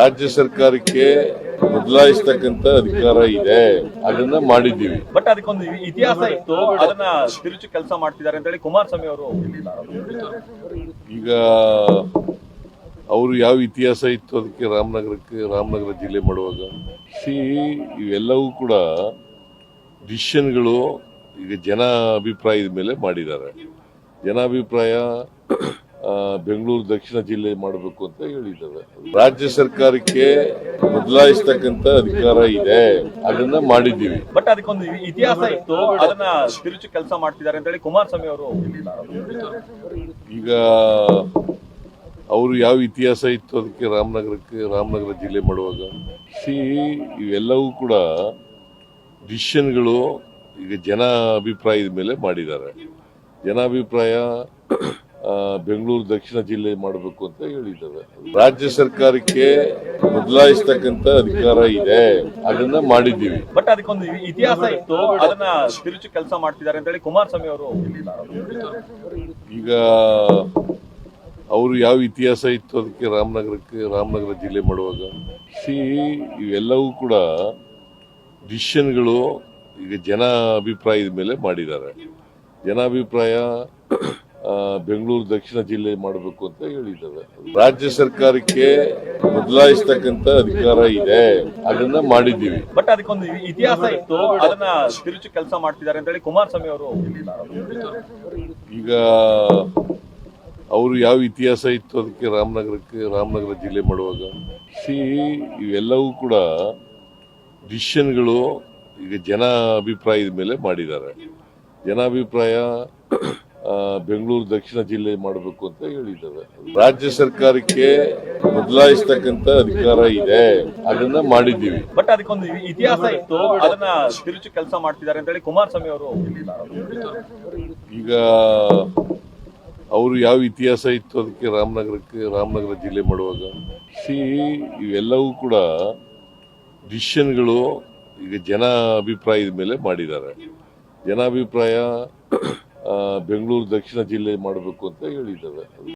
ರಾಜ್ಯ ಸರ್ಕಾರಕ್ಕೆ ಬದಲಾಯಿಸ್ತಕ್ಕಂತ ಅಧಿಕಾರ ಇದೆ. ಅದನ್ನ ಮಾಡಿದ್ದೀವಿ. ಬಟ್ ಅದಕ್ಕೊಂದು ಇತಿಹಾಸ ಇತ್ತು. ಅದನ್ನ ತಿರುಚು ಕೆಲಸ ಮಾಡ್ತಿದ್ದಾರೆ ಅಂತ ಹೇಳಿ ಕುಮಾರಸ್ವಾಮಿ ಅವರು ಈಗ ಅವರು ಯಾವ ಇತಿಹಾಸ ಇತ್ತು ಅದಕ್ಕೆ ರಾಮನಗರಕ್ಕೆ ರಾಮನಗರ ಜಿಲ್ಲೆ ಮಾಡುವಾಗ? ಸಿ ಇವೆಲ್ಲವೂ ಕೂಡ ಡಿಸಿಷನ್ಗಳು ಈಗ ಜನ ಅಭಿಪ್ರಾಯದ ಮೇಲೆ ಮಾಡಿದ್ದಾರೆ. ಜನಾಭಿಪ್ರಾಯ ಬೆಂಗಳೂರು ದಕ್ಷಿಣ ಜಿಲ್ಲೆ ಮಾಡಬೇಕು ಅಂತ ಹೇಳಿದ್ದಾರೆ ರಾಜ್ಯ ಸರ್ಕಾರಕ್ಕೆ ಬದಲಾಯಿಸ್ತಕ್ಕಂತ ಅಧಿಕಾರ ಇದೆ. ಅದನ್ನ ಮಾಡಿದ್ದೀವಿ. ಬಟ್ ಅದಕ್ಕೊಂದು ಇತಿಹಾಸ ಇತ್ತು. ಅದನ್ನ ತಿರುಚಿ ಕೆಲಸ ಮಾಡ್ತಿದ್ದಾರೆ ಅಂತ ಹೇಳಿ ಕುಮಾರಸ್ವಾಮಿ ಅವರು ಈಗ ಅವರು ಯಾವ ಇತಿಹಾಸ ಇತ್ತು ಅದಕ್ಕೆ ರಾಮನಗರಕ್ಕೆ ರಾಮನಗರ ಜಿಲ್ಲೆ ಮಾಡುವಾಗ? ಸಿ ಇವೆಲ್ಲವೂ ಕೂಡ ಡಿಸಿಷನ್ಗಳು ಈಗ ಜನ ಅಭಿಪ್ರಾಯದ ಮೇಲೆ ಮಾಡಿದ್ದಾರೆ. ಜನಾಭಿಪ್ರಾಯ ಬೆಂಗಳೂರು ದಕ್ಷಿಣ ಜಿಲ್ಲೆ ಮಾಡಬೇಕು ಅಂತ ಹೇಳಿದ್ದಾರೆ ರಾಜ್ಯ ಸರ್ಕಾರಕ್ಕೆ ಬದಲಾಯಿಸ್ತಕ್ಕಂತ ಅಧಿಕಾರ ಇದೆ. ಅದನ್ನ ಮಾಡಿದ್ದೀವಿ. ಬಟ್ ಅದಕ್ಕೊಂದು ಇತಿಹಾಸ ಇತ್ತು. ಅದನ್ನ ತಿರುಚಿ ಕೆಲಸ ಮಾಡ್ತಿದ್ದಾರೆ ಅಂತ ಹೇಳಿ ಕುಮಾರಸ್ವಾಮಿ ಅವರು ಈಗ ಅವರು ಯಾವ ಇತಿಹಾಸ ಇತ್ತು ಅದಕ್ಕೆ ರಾಮನಗರಕ್ಕೆ ರಾಮನಗರ ಜಿಲ್ಲೆ ಮಾಡುವಾಗ? ಸಿ ಇವೆಲ್ಲವೂ ಕೂಡ ಡಿಸಿಷನ್ಗಳು ಈಗ ಜನ ಅಭಿಪ್ರಾಯದ ಮೇಲೆ ಮಾಡಿದ್ದಾರೆ. ಜನಾಭಿಪ್ರಾಯ ಬೆಂಗಳೂರು ದಕ್ಷಿಣ ಜಿಲ್ಲೆ ಮಾಡಬೇಕು ಅಂತ ಹೇಳಿದ್ದಾರೆ ರಾಜ್ಯ ಸರ್ಕಾರಕ್ಕೆ ಬದಲಾಯಿಸ್ತಕ್ಕಂತ ಅಧಿಕಾರ ಇದೆ. ಅದನ್ನ ಮಾಡಿದ್ದೀವಿ. ಬಟ್ ಅದಕ್ಕೊಂದು ಇತಿಹಾಸ ಇತ್ತು. ಅದನ್ನ ತಿರುಚಿ ಕೆಲಸ ಮಾಡ್ತಿದ್ದಾರೆ ಅಂತ ಹೇಳಿ ಕುಮಾರಸ್ವಾಮಿ ಅವರು ಈಗ ಅವರು ಯಾವ ಇತಿಹಾಸ ಇತ್ತು ಅದಕ್ಕೆ ರಾಮನಗರಕ್ಕೆ ರಾಮನಗರ ಜಿಲ್ಲೆ ಮಾಡುವಾಗ? ಸಿ ಇವೆಲ್ಲವೂ ಕೂಡ ಡಿಸಿಷನ್ಗಳು ಈಗ ಜನ ಅಭಿಪ್ರಾಯದ ಮೇಲೆ ಮಾಡಿದ್ದಾರೆ. ಜನಾಭಿಪ್ರಾಯ ಬೆಂಗಳೂರು ದಕ್ಷಿಣ ಜಿಲ್ಲೆ ಮಾಡಬೇಕು ಅಂತ ಹೇಳಿದ್ದಾರೆ ರಾಜ್ಯ ಸರ್ಕಾರಕ್ಕೆ ಬದಲಾಯಿಸ್ತಕ್ಕಂತ ಅಧಿಕಾರ ಇದೆ. ಅದನ್ನ ಮಾಡಿದ್ದೀವಿ. ಬಟ್ ಅದಕ್ಕೊಂದು ಇತಿಹಾಸ ಇತ್ತು. ಅದನ್ನ ತಿರುಚಿ ಕೆಲಸ ಮಾಡ್ತಿದ್ದಾರೆ ಅಂತ ಹೇಳಿ ಕುಮಾರಸ್ವಾಮಿ ಅವರು ಈಗ ಅವರು ಯಾವ ಇತಿಹಾಸ ಇತ್ತು ಅದಕ್ಕೆ ರಾಮನಗರಕ್ಕೆ ರಾಮನಗರ ಜಿಲ್ಲೆ ಮಾಡುವಾಗ? ಸಿ ಇವೆಲ್ಲವೂ ಕೂಡ ಡಿಸಿಷನ್ಗಳು ಈಗ ಜನ ಅಭಿಪ್ರಾಯದ ಮೇಲೆ ಮಾಡಿದ್ದಾರೆ. ಜನಾಭಿಪ್ರಾಯ ಬೆಂಗಳೂರು ದಕ್ಷಿಣ ಜಿಲ್ಲೆ ಮಾಡಬೇಕು ಅಂತ ಹೇಳಿದ್ದಾರೆ